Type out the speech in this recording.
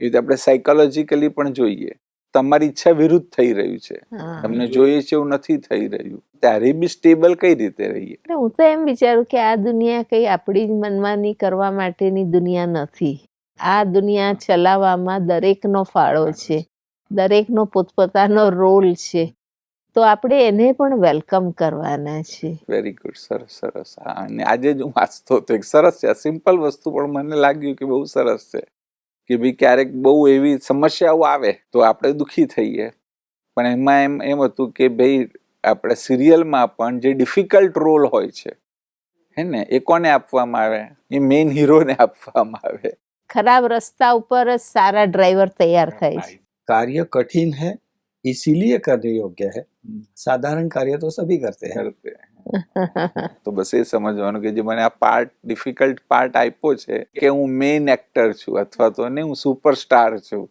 એ રીતે આપણે સાયકોલોજીકલી પણ જોઈએ. તમારી ઈચ્છા વિરુદ્ધ થઈ રહ્યું છે. તમને જોઈએ છે એવું નથી થઈ રહ્યું. ત્યારે બી સ્ટેબલ કઈ રીતે રહીએ? એટલે હું તો એમ વિચારું કે આ દુનિયા કઈ આપણી જ મનમાની કરવા માટેની દુનિયા નથી. આ દુનિયા ચલાવવામાં દરેકનો ફાળો છે. દરેકનો પોતપોતાનો રોલ છે. તો આપણે એને પણ વેલકમ કરવાના છે. વેરી ગુડ સરસ સરસ. હા અને આજે જ હું વાંચતો હતો એક સરસ છે. સિમ્પલ વસ્તુ પણ મને લાગ્યું કે બહુ સરસ છે. કે ભાઈ ક્યારેક બહુ એવી સમસ્યાઓ આવે તો આપણે દુઃખી થઈએ. પણ એમાં એમ એમ હતું કે ભાઈ આપણે સિરિયલમાં પણ જે ડિફિકલ્ટ રોલ હોય છે હે ને એ કોને આપવામાં આવે? એ મેઇન હીરોને આપવામાં આવે. ખરાબ રસ્તા ઉપર જ સારા ડ્રાઈવર તૈયાર થાય છે. કાર્ય કઠિન હે इसीलिए करने योग्य है साधारण कार्य तो सभी करते हैं કરતે. તો બસ એ સમજવાનું કે જે મને આ પાર્ટ ડિફિકલ્ટ પાર્ટ આપ્યો છે કે હું મેઇન એક્ટર છું અથવા તો ને હું સુપરસ્ટાર છું